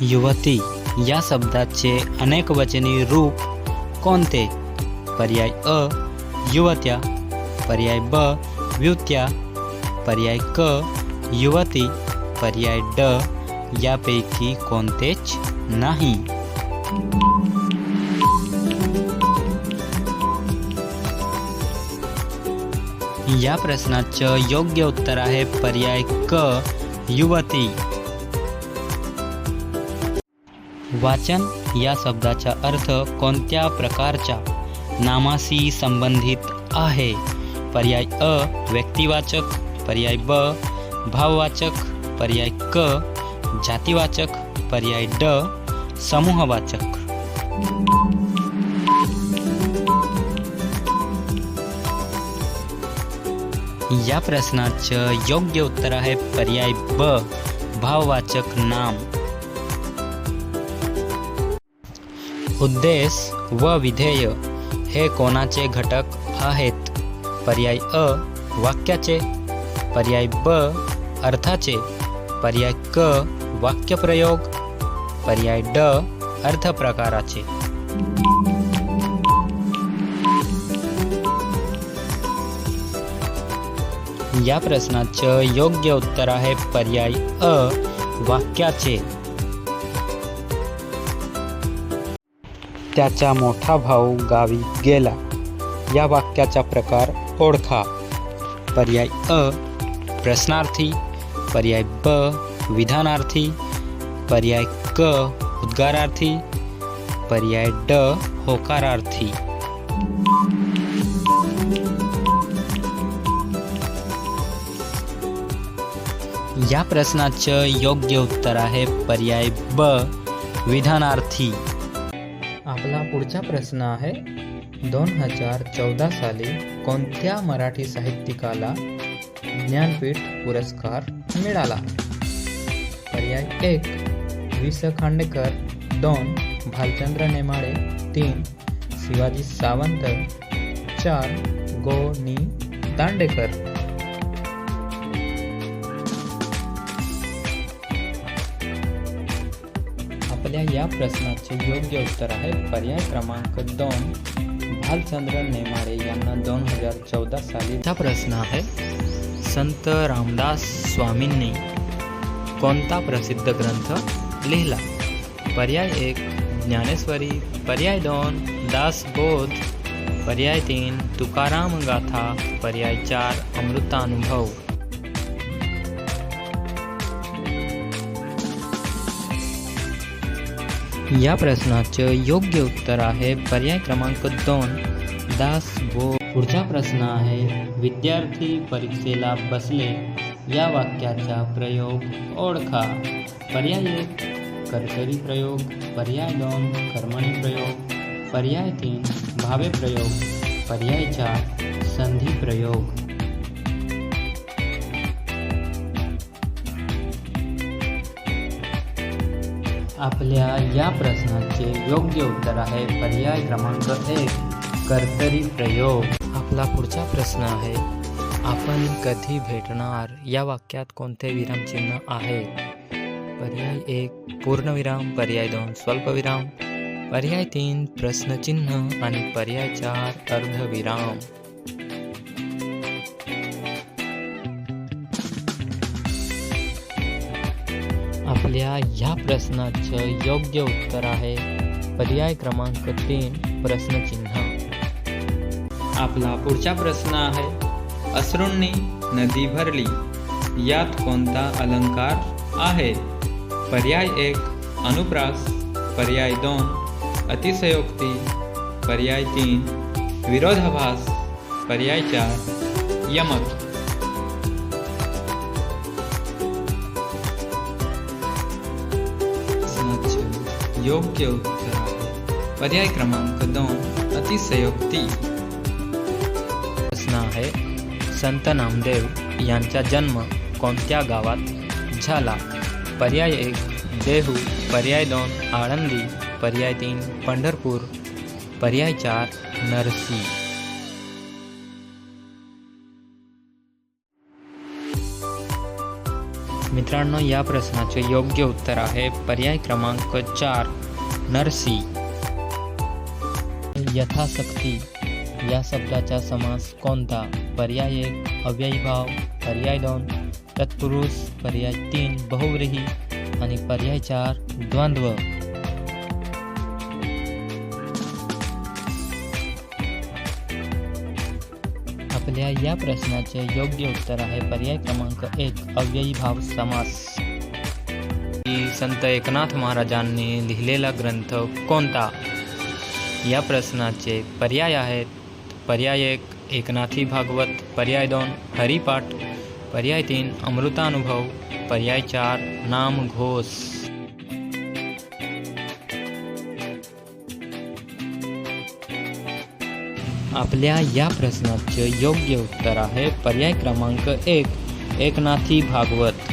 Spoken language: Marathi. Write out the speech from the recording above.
युवती या शब्दाचे अनेक वचनी रूप कोणते? पर्याय अ युवत्या. पर्याय ब व्युत्या. पर्याय क युवती. पर्याय ड यापैकी कोणतेच नाही. या प्रश्नाचं योग्य उत्तर आहे पर्याय क युवती. वाचन या शब्दाचा अर्थ कोणत्या प्रकारच्या? नामाशी संबंधित आहे. पर्याय अ व्यक्तिवाचक. पर्याय ब भाववाचक. पर्याय क जातीवाचक. पर्याय ड समूहवाचक. या प्रश्नाचं योग्य उत्तर आहे पर्याय ब भाववाचक नाम. उद्देश व विधेय हे कोणाचे घटक आहेत? पर्याय अ वाक्याचे. पर्याय ब अर्थाचे. पर्याय क वाक्यप्रयोग. पर्याय ड अर्थप्रकाराचे. या प्रश्नाचं योग्य उत्तर आहे पर्याय अ वाक्याचे. त्याचा मोठा भाऊ गावी गेला. या वाक्याचा प्रकार ओळखा. पर्याय अ प्रश्नार्थी. पर्याय ब विधानार्थी. पर्याय क उद्गारार्थी. पर्याय ड होकारार्थी. या प्रश्नाचं योग्य उत्तर आहे पर्याय ब विधानार्थी. आपला पुढचा प्रश्न आहे दोन हजार चौदा साली कोणत्या मराठी साहित्यिकाला ज्ञानपीठ पुरस्कार मिळाला? पर्याय एक वि स खांडेकर दोन भालचंद्र नेमाडे तीन शिवाजी सावंत चार गो नी दांडेकर आपल्या या प्रश्नाचे योग्य उत्तर आहे पर्याय क्रमांक दोन. भालचंद्र नेमाडे यांना दोन हजार चौदा सालीचा प्रश्न आहे. संत रामदास स्वामींनी कोणता प्रसिद्ध ग्रंथ लिहिला? पर्याय एक ज्ञानेश्वरी. पर्याय दोन दासबोध पर्याय तीन तुकाराम गाथा. पर्याय चार अमृतानुभव. या प्रश्नाचं योग्य उत्तर आहे पर्याय क्रमांक दोन. दास गो पुढचा प्रश्न आहे विद्यार्थी परीक्षेला बसले या वाक्याचा प्रयोग ओळखा. पर्याय एक कर्तरी प्रयोग. पर्याय दोन कर्मणी प्रयोग. पर्याय तीन भावे प्रयोग. पर्याय चार संधी प्रयोग. आपल्या या प्रश्नाचे योग्य उत्तर आहे पर्याय क्रमांक एक कर्तरी प्रयोग. आपला पुढचा प्रश्न आहे आपण कधी भेटणार? या वाक्यात कोणते विरामचिन्ह आहे? पर्याय एक पूर्णविराम पर्याय दोन स्वल्पविराम पर्याय तीन प्रश्नचिन्ह आणि पर्याय चार अर्धविराम आपल्या ह्या प्रश्नाचं योग्य उत्तर आहे पर्याय क्रमांक तीन प्रश्नचिन्ह. आपला पुढचा प्रश्न आहे अश्रूंनी नदी भरली यात कोणता अलंकार आहे? पर्याय एक अनुप्रास. पर्याय दोन अतिशयोक्ती. पर्याय तीन विरोधाभास. पर्याय चार यमक. योग्य उत्तर. आहे पर्याय क्रमांक दोन अतिशयोक्ती. प्रश्न आहे संत नामदेव यांचा जन्म कोणत्या गावात झाला? पर्याय एक देहू. पर्याय दोन आळंदी. पर्याय तीन पंढरपूर. पर्याय चार नरसी. मित्रांनो या प्रश्नाचे योग्य उत्तर आहे पर्याय क्रमांक चार नरसी. यथाशक्ती. या शब्दाचा समास कोणता? पर्याय एक अव्ययीभाव पर्याय दोन तत्पुरुष. पर्याय तीन बहुव्रीही. आणि पर्याय चार द्वंद्व. आपल्या या प्रश्नाचे योग्य उत्तर आहे. पर्याय क्रमांक एक अव्ययीभाव समास. की संत एकनाथ महाराजांनी लिहिलेला ग्रंथ कोणता? या प्रश्नाचे पर्याय आहेत. पर्याय एक एकनाथी भागवत. पर्याय दोन हरिपाठ. पर्याय तीन अमृतानुभव. पर्याय चार नाम घोष आपल्या या प्रश्नाचे योग्य उत्तर आहे पर्याय क्रमांक एक एकनाथी भागवत.